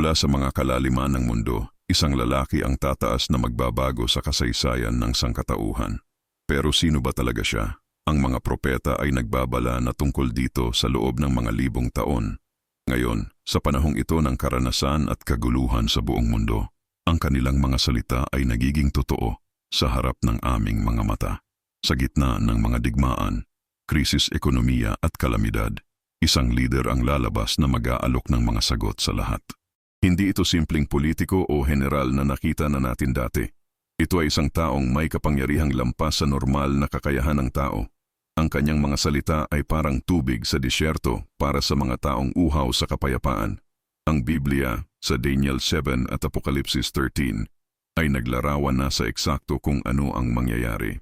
Mula sa mga kalaliman ng mundo, isang lalaki ang tataas na magbabago sa kasaysayan ng sangkatauhan. Pero sino ba talaga siya? Ang mga propeta ay nagbabala na tungkol dito sa loob ng mga libong taon. Ngayon, sa panahong ito ng karanasan at kaguluhan sa buong mundo, ang kanilang mga salita ay nagiging totoo sa harap ng aming mga mata. Sa gitna ng mga digmaan, krisis ekonomiya at kalamidad, isang leader ang lalabas na mag-aalok ng mga sagot sa lahat. Hindi ito simpleng politiko o general na nakita na natin dati. Ito ay isang taong may kapangyarihang lampas sa normal na kakayahan ng tao. Ang kanyang mga salita ay parang tubig sa disyerto para sa mga taong uhaw sa kapayapaan. Ang Biblia sa Daniel 7 at Apokalipsis 13 ay naglarawan na sa eksakto kung ano ang mangyayari.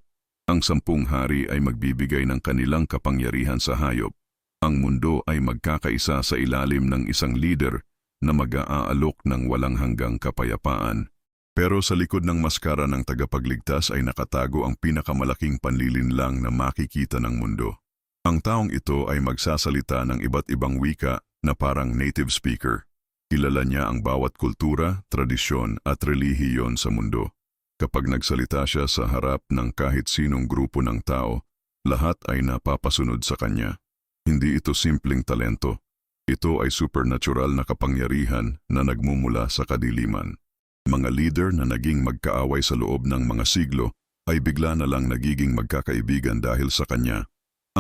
Ang sampung hari ay magbibigay ng kanilang kapangyarihan sa hayop. Ang mundo ay magkakaisa sa ilalim ng isang leader na mag-aalok ng walang hanggang kapayapaan. Pero sa likod ng maskara ng tagapagligtas ay nakatago ang pinakamalaking panlilinlang na makikita ng mundo. Ang taong ito ay magsasalita ng iba't ibang wika na parang native speaker. Kilala niya ang bawat kultura, tradisyon at relihiyon sa mundo. Kapag nagsalita siya sa harap ng kahit sinong grupo ng tao, lahat ay napapasunod sa kanya. Hindi ito simpleng talento. Ito ay supernatural na kapangyarihan na nagmumula sa kadiliman. Mga leader na naging magkaaway sa loob ng mga siglo ay bigla na lang nagiging magkakaibigan dahil sa kanya.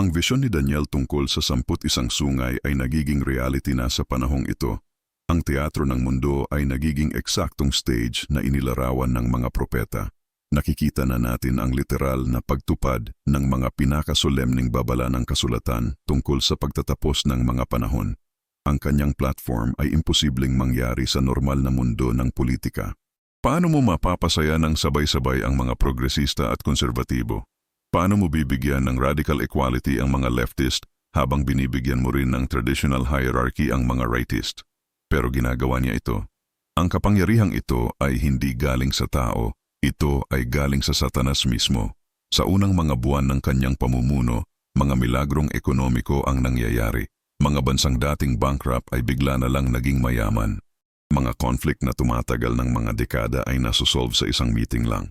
Ang visyon ni Daniel tungkol sa samput isang sungay ay nagiging reality na sa panahong ito. Ang teatro ng mundo ay nagiging eksaktong stage na inilarawan ng mga propeta. Nakikita na natin ang literal na pagtupad ng mga pinakasolemning babala ng kasulatan tungkol sa pagtatapos ng mga panahon ang kanyang platform ay imposibleng mangyari sa normal na mundo ng politika. Paano mo mapapasaya ng sabay-sabay ang mga progresista at konserbatibo? Paano mo bibigyan ng radical equality ang mga leftist habang binibigyan mo rin ng traditional hierarchy ang mga rightist? Pero ginagawa niya ito. Ang kapangyarihang ito ay hindi galing sa tao, ito ay galing sa satanas mismo. Sa unang mga buwan ng kanyang pamumuno, mga milagrong ekonomiko ang nangyayari. Mga bansang dating bankrupt ay bigla na lang naging mayaman. Mga conflict na tumatagal ng mga dekada ay nasusolve sa isang meeting lang.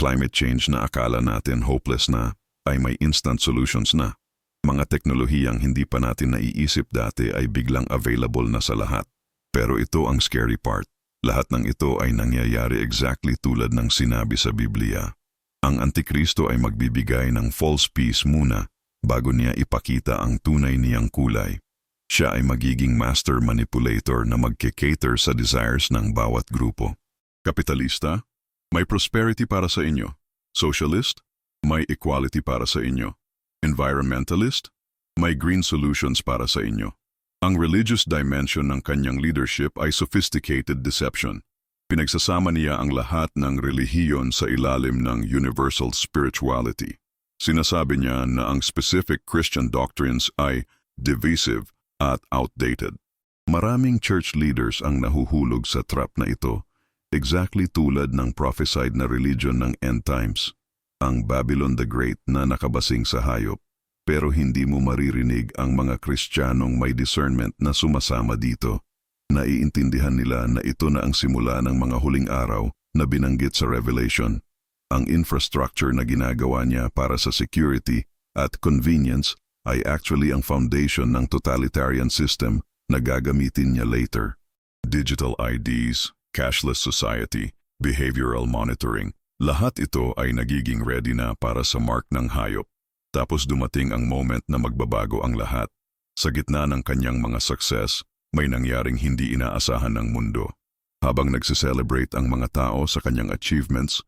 Climate change na akala natin hopeless na ay may instant solutions na. Mga teknolohiyang hindi pa natin naiisip dati ay biglang available na sa lahat. Pero ito ang scary part. Lahat ng ito ay nangyayari exactly tulad ng sinabi sa Biblia. Ang Antikristo ay magbibigay ng false peace muna bago niya ipakita ang tunay niyang kulay. Siya ay magiging master manipulator na magke-cater sa desires ng bawat grupo. Kapitalista, may prosperity para sa inyo. Socialist, may equality para sa inyo. Environmentalist, may green solutions para sa inyo. Ang religious dimension ng kanyang leadership ay sophisticated deception. Pinagsasama niya ang lahat ng relihiyon sa ilalim ng universal spirituality. Sinasabi niya na ang specific Christian doctrines ay divisive at outdated. Maraming church leaders ang nahuhulog sa trap na ito, exactly tulad ng prophesied na religion ng end times, ang Babylon the Great na nakabasing sa hayop. Pero hindi mo maririnig ang mga Kristiyanong may discernment na sumasama dito. Naiintindihan nila na ito na ang simula ng mga huling araw na binanggit sa Revelation. Ang infrastructure na ginagawa niya para sa security at convenience ay actually ang foundation ng totalitarian system na gagamitin niya later. Digital IDs, cashless society, behavioral monitoring, lahat ito ay nagiging ready na para sa mark ng hayop. Tapos dumating ang moment na magbabago ang lahat. Sa gitna ng kanyang mga success, may nangyaring hindi inaasahan ng mundo. Habang nagsiselebrate ang mga tao sa kanyang achievements,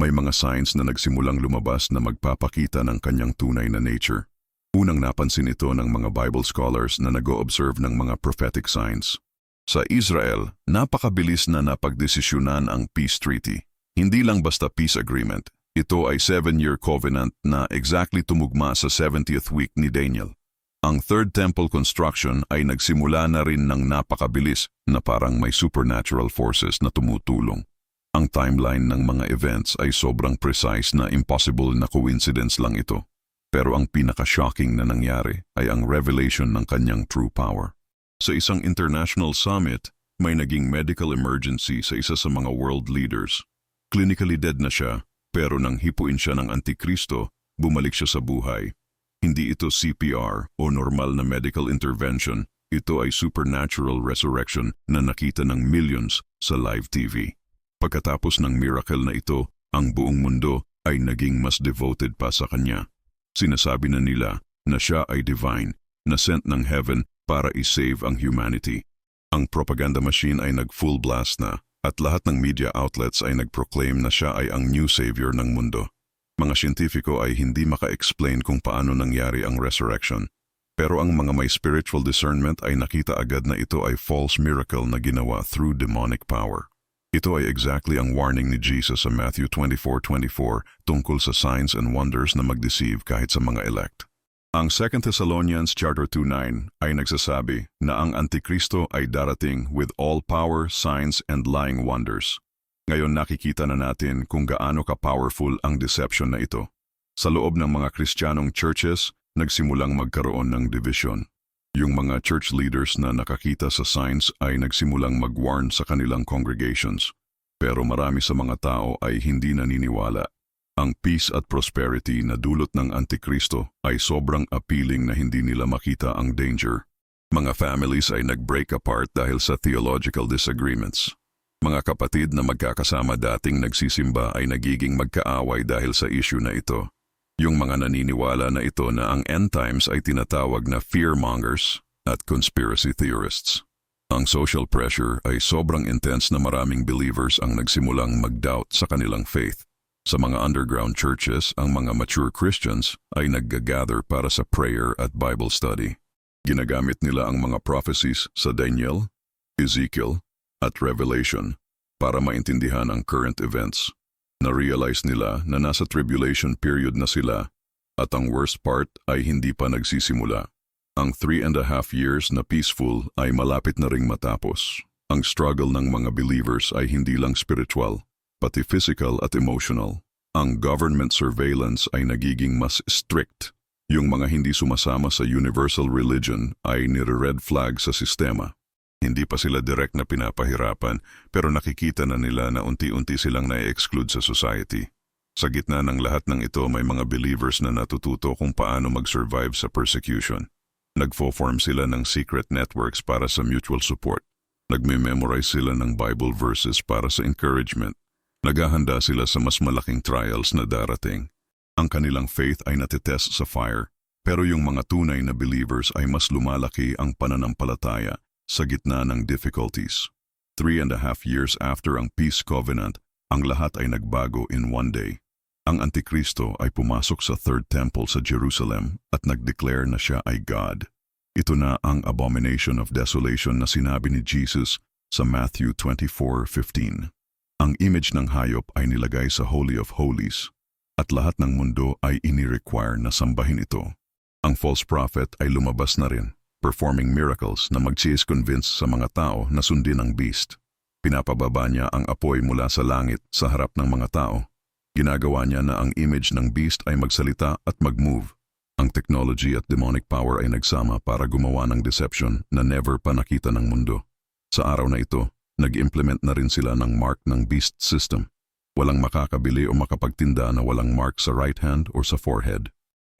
may mga signs na nagsimulang lumabas na magpapakita ng kanyang tunay na nature. Unang napansin ito ng mga Bible scholars na nag-o-observe ng mga prophetic signs. Sa Israel, napakabilis na napagdesisyonan ang peace treaty. Hindi lang basta peace agreement. Ito ay seven-year covenant na exactly tumugma sa 70th week ni Daniel. Ang Third Temple construction ay nagsimula na rin ng napakabilis na parang may supernatural forces na tumutulong. Ang timeline ng mga events ay sobrang precise na impossible na coincidence lang ito. Pero ang pinaka-shocking na nangyari ay ang revelation ng kanyang true power. Sa isang international summit, may naging medical emergency sa isa sa mga world leaders. Clinically dead na siya, pero nang hipuin siya ng Antikristo, bumalik siya sa buhay. Hindi ito CPR o normal na medical intervention, ito ay supernatural resurrection na nakita ng millions sa live TV. Pagkatapos ng miracle na ito, ang buong mundo ay naging mas devoted pa sa kanya. Sinasabi na nila na siya ay divine, na sent ng heaven para i-save ang humanity. Ang propaganda machine ay nag-full blast na at lahat ng media outlets ay nag-proclaim na siya ay ang new savior ng mundo. Mga siyentipiko ay hindi maka-explain kung paano nangyari ang resurrection. Pero ang mga may spiritual discernment ay nakita agad na ito ay false miracle na ginawa through demonic power. Ito ay exactly ang warning ni Jesus sa Matthew 24:24 tungkol sa signs and wonders na mag-deceive kahit sa mga elect. Ang 2 Thessalonians chapter 2:9 ay nagsasabi na ang Antikristo ay darating with all power, signs, and lying wonders. Ngayon nakikita na natin kung gaano ka-powerful ang deception na ito. Sa loob ng mga Kristiyanong churches, nagsimulang magkaroon ng division. Yung mga church leaders na nakakita sa signs ay nagsimulang mag-warn sa kanilang congregations. Pero marami sa mga tao ay hindi naniniwala. Ang peace at prosperity na dulot ng Antikristo ay sobrang appealing na hindi nila makita ang danger. Mga families ay nag-break apart dahil sa theological disagreements. Mga kapatid na magkakasama dating nagsisimba ay nagiging magkaaway dahil sa issue na ito. Yung mga naniniwala na ito na ang end times ay tinatawag na fearmongers at conspiracy theorists. Ang social pressure ay sobrang intense na maraming believers ang nagsimulang mag-doubt sa kanilang faith. Sa mga underground churches, ang mga mature Christians ay naggagather para sa prayer at Bible study. Ginagamit nila ang mga prophecies sa Daniel, Ezekiel, at Revelation para maintindihan ang current events. Na-realize nila na nasa tribulation period na sila at ang worst part ay hindi pa nagsisimula. Ang three and a half years na peaceful ay malapit na ring matapos. Ang struggle ng mga believers ay hindi lang spiritual, pati physical at emotional. Ang government surveillance ay nagiging mas strict. Yung mga hindi sumasama sa universal religion ay nire-red flag sa sistema. Hindi pa sila direct na pinapahirapan pero nakikita na nila na unti-unti silang na-exclude sa society. Sa gitna ng lahat ng ito may mga believers na natututo kung paano mag-survive sa persecution. Nagfo-form sila ng secret networks para sa mutual support. Nagme-memorize sila ng Bible verses para sa encouragement. Naghahanda sila sa mas malaking trials na darating. Ang kanilang faith ay natitest sa fire, pero yung mga tunay na believers ay mas lumalaki ang pananampalataya sa gitna ng difficulties. Three and a half years after ang peace covenant, ang lahat ay nagbago in one day. Ang Antikristo ay pumasok sa Third Temple sa Jerusalem at nag-declare na siya ay God. Ito na ang abomination of desolation na sinabi ni Jesus sa Matthew 24:15. Ang image ng hayop ay nilagay sa Holy of Holies at lahat ng mundo ay ini-require na sambahin ito. Ang false prophet ay lumabas na rin performing miracles na mag-convince sa mga tao na sundin ang beast. Pinapababa niya ang apoy mula sa langit sa harap ng mga tao. Ginagawa niya na ang image ng beast ay magsalita at mag-move. Ang technology at demonic power ay nagsama para gumawa ng deception na never pa nakita ng mundo. Sa araw na ito, nag-implement na rin sila ng mark ng beast system. Walang makakabili o makapagtinda na walang mark sa right hand or sa forehead.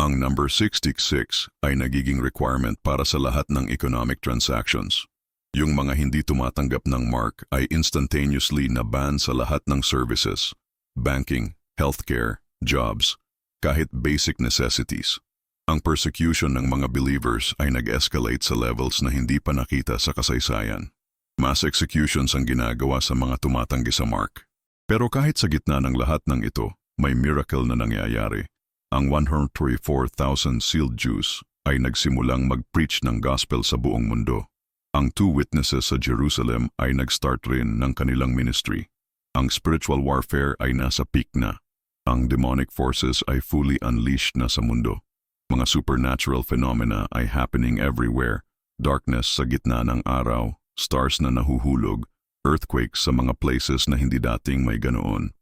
Ang number 666 ay nagiging requirement para sa lahat ng economic transactions. Yung mga hindi tumatanggap ng mark ay instantaneously na-ban sa lahat ng services, banking, healthcare, jobs, kahit basic necessities. Ang persecution ng mga believers ay nag-escalate sa levels na hindi pa nakita sa kasaysayan. Mass executions ang ginagawa sa mga tumatanggi sa mark. Pero kahit sa gitna ng lahat ng ito, may miracle na nangyayari ang 134,000 sealed Jews ay nagsimulang mag-preach ng gospel sa buong mundo. Ang two witnesses sa Jerusalem ay nag-start rin ng kanilang ministry. Ang spiritual warfare ay nasa peak na. Ang demonic forces ay fully unleashed na sa mundo. Mga supernatural phenomena ay happening everywhere. Darkness sa gitna ng araw, stars na nahuhulog, earthquakes sa mga places na hindi dating may ganoon.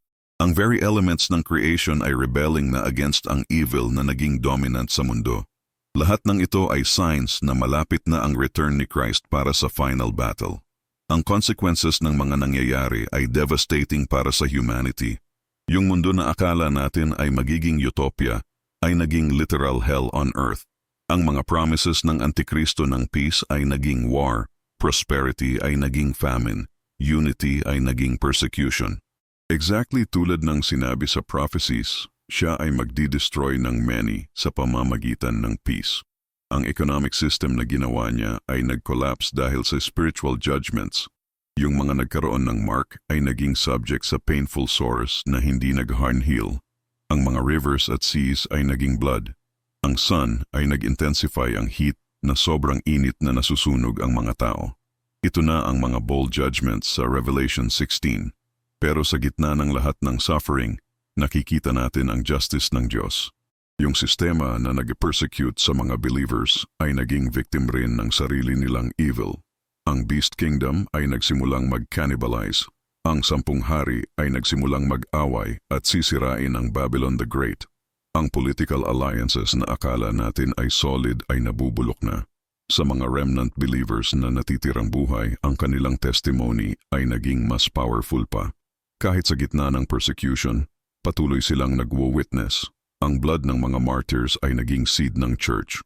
Ang very elements ng creation ay rebelling na against ang evil na naging dominant sa mundo. Lahat ng ito ay signs na malapit na ang return ni Christ para sa final battle. Ang consequences ng mga nangyayari ay devastating para sa humanity. Yung mundo na akala natin ay magiging utopia ay naging literal hell on earth. Ang mga promises ng Antikristo ng peace ay naging war, prosperity ay naging famine, unity ay naging persecution. Exactly tulad ng sinabi sa prophecies, siya ay magdidestroy ng many sa pamamagitan ng peace. Ang economic system na ginawa niya ay nag-collapse dahil sa spiritual judgments. Yung mga nagkaroon ng mark ay naging subject sa painful sores na hindi nag-harn heal. Ang mga rivers at seas ay naging blood. Ang sun ay nag-intensify ang heat na sobrang init na nasusunog ang mga tao. Ito na ang mga bold judgments sa Revelation 16. Pero sa gitna ng lahat ng suffering, nakikita natin ang justice ng Diyos. Yung sistema na nag-persecute sa mga believers ay naging victim rin ng sarili nilang evil. Ang Beast Kingdom ay nagsimulang mag-cannibalize. Ang Sampung Hari ay nagsimulang mag-away at sisirain ang Babylon the Great. Ang political alliances na akala natin ay solid ay nabubulok na. Sa mga remnant believers na natitirang buhay, ang kanilang testimony ay naging mas powerful pa. Kahit sa gitna ng persecution, patuloy silang nagwo-witness. Ang blood ng mga martyrs ay naging seed ng church.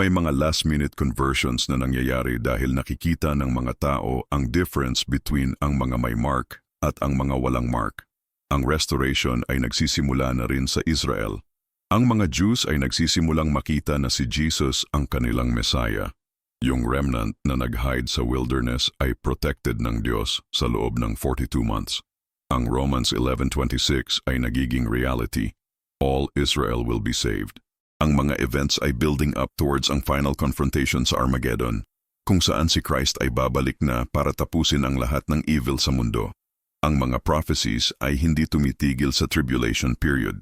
May mga last-minute conversions na nangyayari dahil nakikita ng mga tao ang difference between ang mga may mark at ang mga walang mark. Ang restoration ay nagsisimula na rin sa Israel. Ang mga Jews ay nagsisimulang makita na si Jesus ang kanilang Messiah. Yung remnant na nag-hide sa wilderness ay protected ng Diyos sa loob ng 42 months. Ang Romans 11.26 ay nagiging reality. All Israel will be saved. Ang mga events ay building up towards ang final confrontation sa Armageddon, kung saan si Christ ay babalik na para tapusin ang lahat ng evil sa mundo. Ang mga prophecies ay hindi tumitigil sa tribulation period.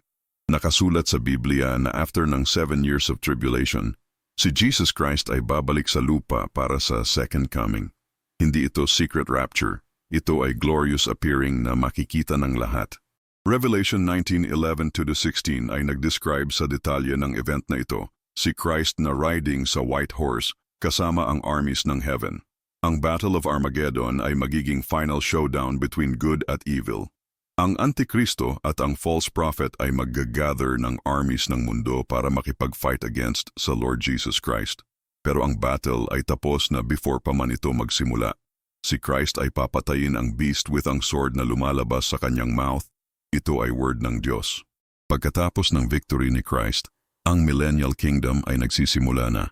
Nakasulat sa Biblia na after ng seven years of tribulation, si Jesus Christ ay babalik sa lupa para sa second coming. Hindi ito secret rapture, ito ay glorious appearing na makikita ng lahat. Revelation 19:11-16 ay nagdescribe sa detalye ng event na ito, si Christ na riding sa white horse kasama ang armies ng heaven. Ang Battle of Armageddon ay magiging final showdown between good at evil. Ang Antikristo at ang false prophet ay maggagather ng armies ng mundo para makipag-fight against sa Lord Jesus Christ. Pero ang battle ay tapos na before pa man ito magsimula. Si Christ ay papatayin ang beast with ang sword na lumalabas sa kanyang mouth. Ito ay word ng Diyos. Pagkatapos ng victory ni Christ, ang millennial kingdom ay nagsisimula na.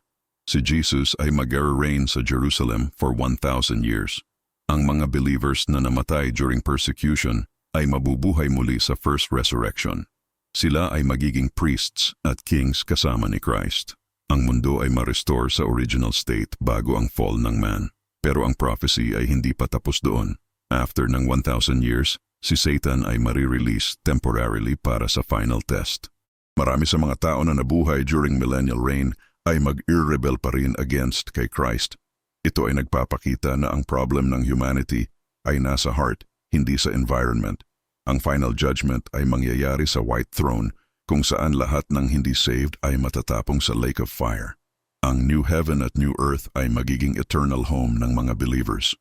Si Jesus ay mag-reign sa Jerusalem for 1,000 years. Ang mga believers na namatay during persecution ay mabubuhay muli sa first resurrection. Sila ay magiging priests at kings kasama ni Christ. Ang mundo ay ma-restore sa original state bago ang fall ng man. Pero ang prophecy ay hindi pa tapos doon. After ng 1,000 years, si Satan ay marirelease temporarily para sa final test. Marami sa mga tao na nabuhay during millennial reign ay mag-irrebel pa rin against kay Christ. Ito ay nagpapakita na ang problem ng humanity ay nasa heart, hindi sa environment. Ang final judgment ay mangyayari sa white throne kung saan lahat ng hindi saved ay matatapong sa lake of fire. Ang new heaven at new earth ay magiging eternal home ng mga believers.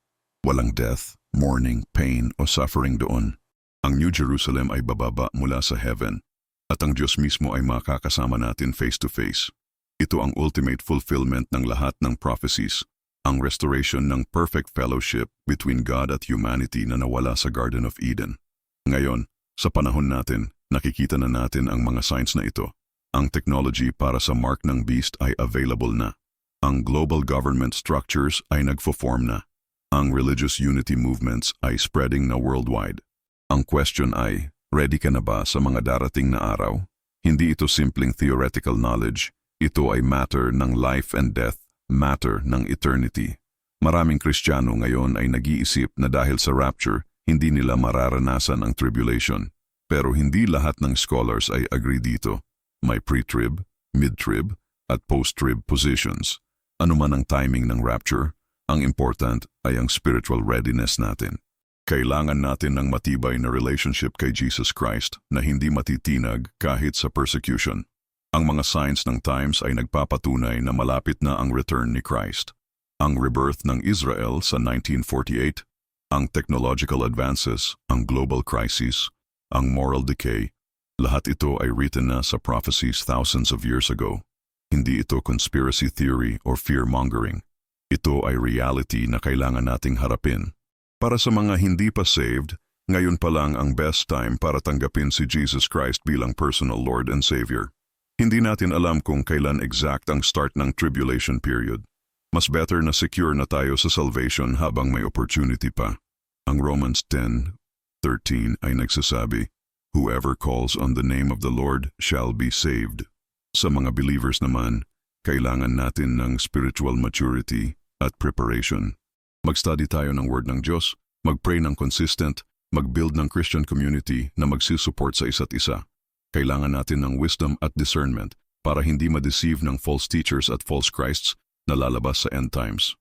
Walang death, mourning, pain o suffering doon. Ang New Jerusalem ay bababa mula sa heaven at ang Diyos mismo ay makakasama natin face to face. Ito ang ultimate fulfillment ng lahat ng prophecies, ang restoration ng perfect fellowship between God at humanity na nawala sa Garden of Eden. Ngayon, sa panahon natin, nakikita na natin ang mga signs na ito. Ang technology para sa mark ng beast ay available na. Ang global government structures ay nagfo-form na. Ang religious unity movements ay spreading na worldwide. Ang question ay, ready ka na ba sa mga darating na araw? Hindi ito simpleng theoretical knowledge. Ito ay matter ng life and death, matter ng eternity. Maraming Kristiyano ngayon ay nag-iisip na dahil sa rapture, hindi nila mararanasan ang tribulation. Pero hindi lahat ng scholars ay agree dito. May pre-trib, mid-trib, at post-trib positions. Ano man ang timing ng rapture, ang important ay ang spiritual readiness natin. Kailangan natin ng matibay na relationship kay Jesus Christ na hindi matitinag kahit sa persecution. Ang mga signs ng times ay nagpapatunay na malapit na ang return ni Christ. Ang rebirth ng Israel sa 1948, Ang technological advances, ang global crisis, ang moral decay, lahat ito ay written na sa prophecies thousands of years ago. Hindi ito conspiracy theory or fear-mongering. Ito ay reality na kailangan nating harapin. Para sa mga hindi pa saved, ngayon pa lang ang best time para tanggapin si Jesus Christ bilang personal Lord and Savior. Hindi natin alam kung kailan exact ang start ng tribulation period. Mas better na secure na tayo sa salvation habang may opportunity pa. Ang Romans 10:13 ay nagsasabi, Whoever calls on the name of the Lord shall be saved. Sa mga believers naman, kailangan natin ng spiritual maturity at preparation. Mag-study tayo ng Word ng Diyos, mag-pray ng consistent, mag-build ng Christian community na magsisupport sa isa't isa. Kailangan natin ng wisdom at discernment para hindi ma-deceive ng false teachers at false Christs na lalabas sa end times.